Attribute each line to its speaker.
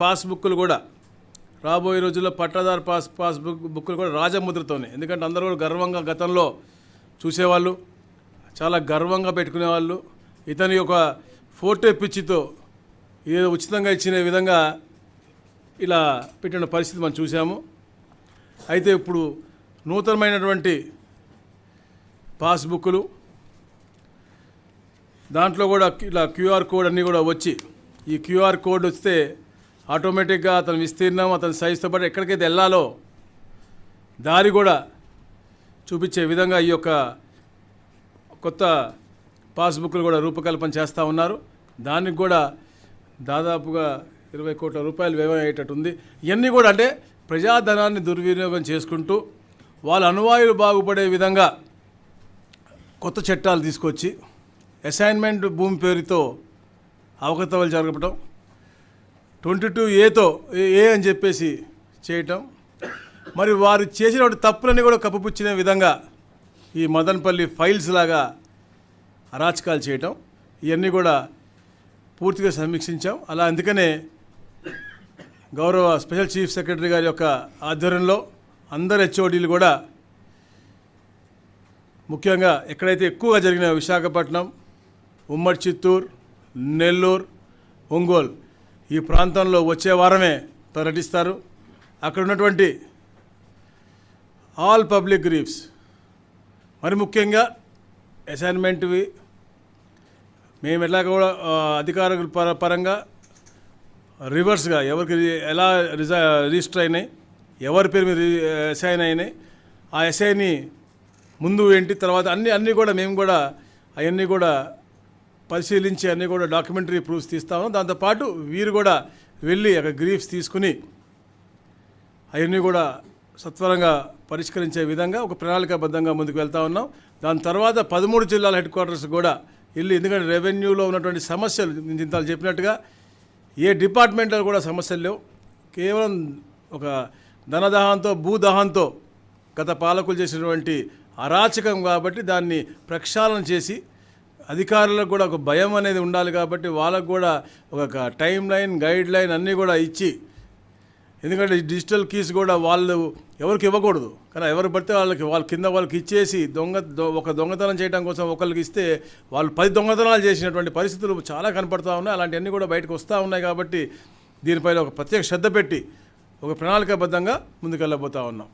Speaker 1: పాస్బుక్లు కూడా. రాబోయే రోజుల్లో పట్టాదారు పాస్ పాస్బుక్ బుక్లు కూడా రాజముద్రతోనే. ఎందుకంటే అందరూ కూడా గర్వంగా గతంలో చూసేవాళ్ళు చాలా గర్వంగా పెట్టుకునేవాళ్ళు. ఇతని ఒక ఫోటో పిచ్చితో ఏదో ఉచితంగా ఇచ్చిన విధంగా ఇలా పెట్టిన పరిస్థితి మనం చూసాము అయితే ఇప్పుడు నూతనమైనటువంటి పాస్బుక్లు దాంట్లో కూడా ఇలా క్యూఆర్ కోడ్ అన్నీ కూడా వచ్చి ఈ క్యూఆర్ కోడ్ వస్తే ఆటోమేటిక్గా అతని విస్తీర్ణం అతని సైజుతో పాటు ఎక్కడికైతే వెళ్ళాలో దారి కూడా చూపించే విధంగా ఈ యొక్క కొత్త పాస్బుక్లు కూడా రూపకల్పన చేస్తూ ఉన్నారు. దానికి కూడా దాదాపుగా ఇరవై కోట్ల రూపాయలు వ్యయం అయ్యేటట్టుంది ఇవన్నీ కూడా అంటే ప్రజాధనాన్ని దుర్వినియోగం చేసుకుంటూ వాళ్ళ అనువాయులు బాగుపడే విధంగా కొత్త చట్టాలు తీసుకొచ్చి అసైన్మెంట్ భూమి పేరుతో అవకతవలు జరగటం ట్వంటీ టూ ఏతో ఏ అని చెప్పేసి చేయటం. మరి వారు చేసిన తప్పులన్నీ కూడా కప్పుపుచ్చిన విధంగా ఈ మదన్పల్లి ఫైల్స్ లాగా అరాచకాలు చేయటం. ఇవన్నీ కూడా పూర్తిగా సమీక్షించాం. అలా అందుకనే గౌరవ స్పెషల్ చీఫ్ సెక్రటరీ గారి యొక్క ఆధ్వర్యంలో అందరు హెచ్ఓడీలు కూడా ముఖ్యంగా ఎక్కడైతే ఎక్కువగా జరిగిన విశాఖపట్నం ఉమ్మడి చిత్తూరు నెల్లూరు ఒంగోలు ఈ ప్రాంతంలో వచ్చే వారమే పర్యటిస్తారు అక్కడ ఉన్నటువంటి ఆల్ పబ్లిక్ గ్రీఫ్స్ మరి ముఖ్యంగా అసైన్మెంట్వి మేము ఎట్లా కూడా ఆ, అధికారుల పర పరంగా రివర్స్గా ఎవరికి ఎలా రిజా రిజిస్టర్ అయినాయి ఎవరి పేరు మీద రి- అసైన్ అయినాయి ఆ ఎస్ఐని ముందు ఏంటి తర్వాత అన్ని అన్నీ కూడా మేము కూడా అవన్నీ కూడా పరిశీలించి అన్నీ కూడా డాక్యుమెంటరీ ప్రూఫ్స్ తీస్తాము దాంతోపాటు వీరు కూడా వెళ్ళి అక్కడ గ్రీఫ్స్ తీసుకుని అవన్నీ కూడా సత్వరంగా పరిష్కరించే విధంగా ఒక ప్రణాళికాబద్ధంగా ముందుకు వెళ్తా ఉన్నాం. దాని తర్వాత పదమూడు జిల్లాల హెడ్ క్వార్టర్స్ కూడా వెళ్ళి ఎందుకంటే రెవెన్యూలో ఉన్నటువంటి సమస్యలు నేను ఇంత చెప్పినట్టుగా ఏ డిపార్ట్మెంట్లో కూడా సమస్యలు లేవు. కేవలం ఒక ధనదహంతో భూదహంతో గత పాలకులు చేసినటువంటి అరాచకం కాబట్టి దాన్ని ప్రక్షాళన చేసి అధికారులకు కూడా ఒక భయం అనేది ఉండాలి కాబట్టి వాళ్ళకు కూడా ఒక టైం లైన్ గైడ్ లైన్ అన్నీ కూడా ఇచ్చి ఎందుకంటే డిజిటల్ కీస్ కూడా వాళ్ళు ఎవరికి ఇవ్వకూడదు. కానీ ఎవరు పడితే వాళ్ళకి వాళ్ళ కింద వాళ్ళకి ఇచ్చేసి దొంగ దొ- ఒక దొంగతనం చేయడం కోసం ఒకరికి ఇస్తే వాళ్ళు పది దొంగతనాలు చేసినటువంటి పరిస్థితులు చాలా కనపడుతూ ఉన్నాయి. అలాంటివన్నీ కూడా బయటకు వస్తూ ఉన్నాయి కాబట్టి దీనిపైన ఒక ప్రత్యేక శ్రద్ధ పెట్టి ఒక ప్రణాళికాబద్ధంగా ముందుకెళ్ళబోతా ఉన్నాం.